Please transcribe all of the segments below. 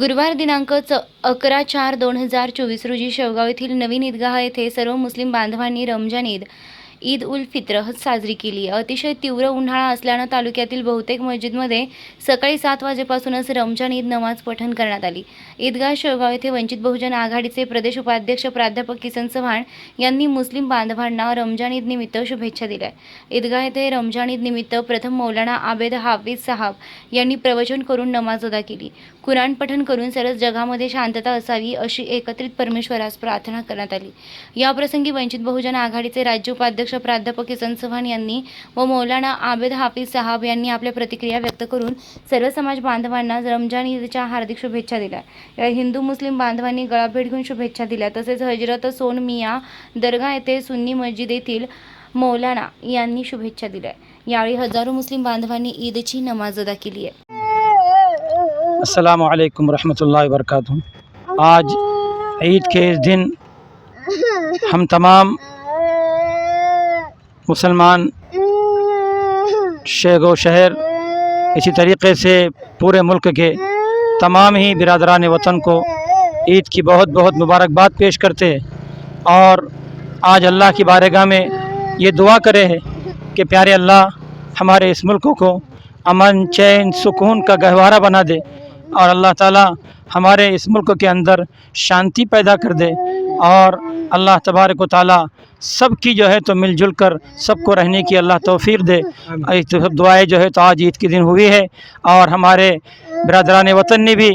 गुरुवार दिनांक च अकरा चार दोन हजार चोवीस रोजी शेवगाव येथील नवीन ईदगाह येथे सर्व मुस्लिम बांधवांनी रमजान ईद ईद उल फित्र साजरी केली. अतिशय तीव्र उन्हाळा असल्यानं तालुक्यातील बहुतेक मस्जिदमध्ये सकाळी सात वाजेपासूनच रमजान ईद नमाज पठण करण्यात आली. ईदगाह शेळगाव येथे वंचित बहुजन आघाडीचे प्रदेश उपाध्यक्ष प्राध्यापक किसन चव्हाण यांनी मुस्लिम बांधवांना रमजान ईद निमित्त शुभेच्छा दिल्या. ईदगाह येथे रमजान ईद निमित्त प्रथम मौलाना आबेद हाफिज साहब यांनी प्रवचन करून नमाज अदा केली. कुराण पठण करून सरस जगामध्ये शांतता असावी अशी एकत्रित परमेश्वरास प्रार्थना करण्यात आली. याप्रसंगी वंचित बहुजन आघाडीचे राज्य उपाध्यक्ष प्राध्यापक किसन चव्हाण यांनी व मौलाना आबेद हाफिज साहब यांनी आपल्या प्रतिक्रिया व्यक्त करून सर्व समाज बांधवांना रमजान ईदच्या हार्दिक शुभेच्छा दिल्या. या हिंदू मुस्लिम बांधवांनी गळाभेट घेऊन शुभेच्छा दिल्या. तसेच हजरत सोन मिया दर्गा येथे सुन्नी मस्जिद येथील मौलाना यांनी शुभेच्छा दिल्या. यावेळी हजारो मुस्लिम बांधवांनी ईदची नमाज अदा केली आहे. अस्सलाम वालेकुम रहमतुल्लाहि व आज ईद के इस दिन हम तमाम مسلمان شیگ و شہر اسی طریقے سے پورے ملک کے تمام ہی برادران وطن کو عید کی بہت بہت مبارکباد پیش کرتے ہیں اور آج اللہ کی بارگاہ میں یہ دعا کرے ہے کہ پیارے اللہ ہمارے اس ملک کو امن، چین، سکون کا گہوارہ بنا دے اور اللہ تعالی ہمارے اس ملک کے اندر شانتی پیدا کر دے اور اللہ تبارک و تعالی سب کی جو ہے تو مل جل کر سب کو رہنے کی اللہ توفیق دے۔ دعائیں جو ہے تو آج عید کے دن ہوئی ہے۔ اور ہمارے برادران وطن نے بھی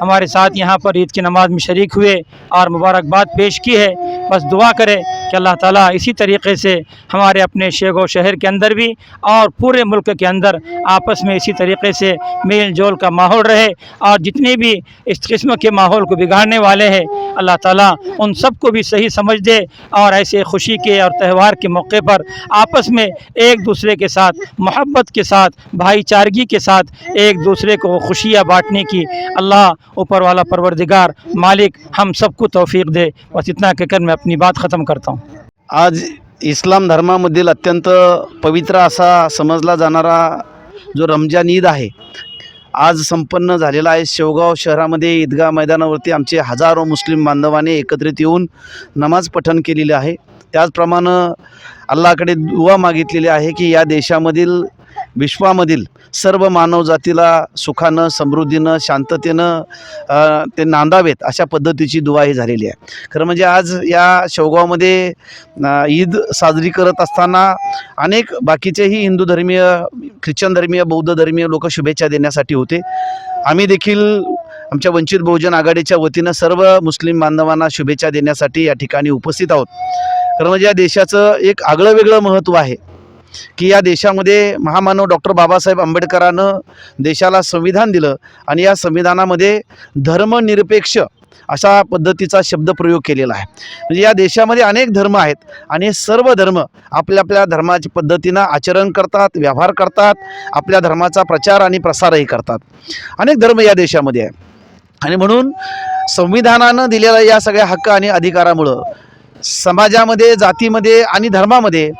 ہمارے ساتھ یہاں پر عید کی نماز میں شریک ہوئے اور مبارکباد پیش کی ہے۔ بس دعا کرے کہ اللہ تعالیٰ اسی طریقے سے ہمارے اپنے شیخ و شہر کے اندر بھی اور پورے ملک کے اندر آپس میں اسی طریقے سے میل جول کا ماحول رہے اور جتنے بھی اس قسم کے ماحول کو بگاڑنے والے ہیں، اللہ تعالیٰ ان سب کو بھی صحیح سمجھ دے اور ایسے خوشی کے اور تہوار کے موقع پر آپس میں ایک دوسرے کے ساتھ محبت کے ساتھ، بھائی چارگی کے ساتھ ایک دوسرے کو خوشیاں بانٹنے کی اللہ اوپر والا پروردگار مالک ہم سب کو توفیق دے۔ بس اتنا کہہ کر میں اپنی بات ختم کرتا ہوں۔ आज इस्लाम धर्मामधील अत्यंत पवित्र असा समजला जाणारा जो रमजान ईद आहे आज संपन्न झालेला आहे. शेवगाव शहरामध्ये ईदगाह मैदानावरती आमचे हजारो मुस्लिम बांधवाने एकत्रित येऊन नमाज पठण केलेले आहे. त्याचप्रमाणे अल्लाकडे दुवा मागितलेली आहे की या देशामधील विश्वामधील सर्व मानवजातीला सुखानं समृद्धीनं शांततेनं ते नांदावेत अशा पद्धतीची दुवा ही झालेली आहे. खरं म्हणजे आज या शेवगावमध्ये ईद साजरी करत असताना अनेक बाकीचेही हिंदू धर्मीय ख्रिश्चन धर्मीय बौद्ध धर्मीय लोक शुभेच्छा देण्यासाठी होते. आम्ही देखील आमच्या वंचित बहुजन आघाडीच्या वतीनं सर्व मुस्लिम बांधवांना शुभेच्छा देण्यासाठी या ठिकाणी उपस्थित आहोत. कारण म्हणजे या देशाचं एक आगळं वेगळं महत्त्व आहे. की या देशामध्ये महामानव डॉक्टर बाबासाहेब आंबेडकरानं देशाला संविधान दिलं आणि या संविधानामध्ये धर्मनिरपेक्ष अशा पद्धतीचा शब्दप्रयोग केलेला आहे. म्हणजे या देशामध्ये अनेक धर्म आहेत आणि हे सर्व धर्म आपल्या आपल्या धर्माच्या पद्धतीनं आचरण करतात व्यवहार करतात आपल्या धर्माचा प्रचार आणि प्रसारही करतात. अनेक धर्म या देशामध्ये आहे आणि म्हणून संविधानानं दिलेल्या या सगळ्या हक्क आणि अधिकारामुळं समाजामध्ये जातीमध्ये आणि धर्मामध्ये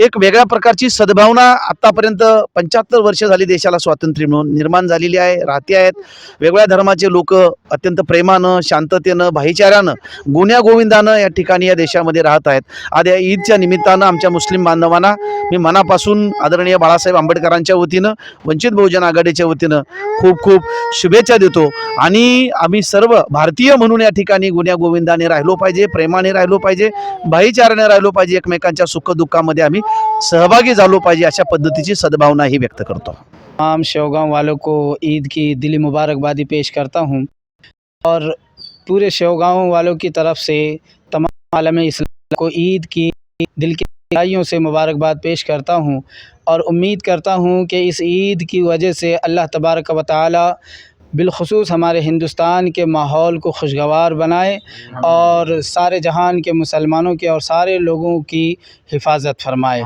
एक वेगळ्या प्रकारची सद्भावना आत्तापर्यंत पंच्याहत्तर वर्ष झाली देशाला स्वातंत्र्य मिळून निर्माण झालेली आहे राहते आहेत. वेगळ्या धर्माचे लोक अत्यंत प्रेमानं शांततेनं भाईचाऱ्यानं गुन्ह्या गोविंदानं या ठिकाणी या देशामध्ये राहत आहेत. आज या ईदच्या निमित्तानं आमच्या मुस्लिम बांधवांना मी मनापासून आदरणीय बाळासाहेब आंबेडकरांच्या वतीनं वंचित बहुजन आघाडीच्या वतीनं खूप खूप शुभेच्छा देतो. आणि आम्ही सर्व भारतीय म्हणून या ठिकाणी गुन्ह्या गोविंदाने राहिलो पाहिजे प्रेमाने राहिलो पाहिजे भाईचाराने राहिलो पाहिजे एकमेकांच्या सुखदुःखामध्ये आम्ही सहभागी झालो पाहिजे अशा पद्धतीची सद्भावना ही व्यक्त करतो तमाम शेवगांव वालों को ईद की दिली मुबारकबादी पेश करता हूँ और पूरे शेवगांव वालों की तरफ से तमाम आलम इस्लाम को ईद की दिल की गहराइयों से मुबारकबाद पेश करता हूँ और उम्मीद करता हूँ कि इस ईद की वजह से अल्लाह तबारक व بالخصوص ہمارے ہندوستان کے ماحول کو خوشگوار بنائے اور سارے جہان کے مسلمانوں کے اور سارے لوگوں کی حفاظت فرمائے۔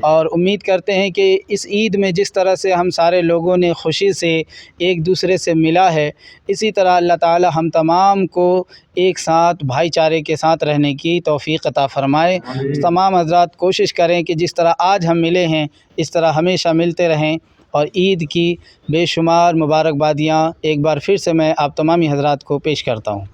اور امید کرتے ہیں کہ اس عید میں جس طرح سے ہم سارے لوگوں نے خوشی سے ایک دوسرے سے ملا ہے اسی طرح اللہ تعالی ہم تمام کو ایک ساتھ بھائی چارے کے ساتھ رہنے کی توفیق عطا فرمائے۔ تمام حضرات کوشش کریں کہ جس طرح آج ہم ملے ہیں اس طرح ہمیشہ ملتے رہیں۔ और ईद की बेशुमार मुबारकबादियाँ एक बार फिर से मैं आप तमामी हजरात को पेश करता हूँ।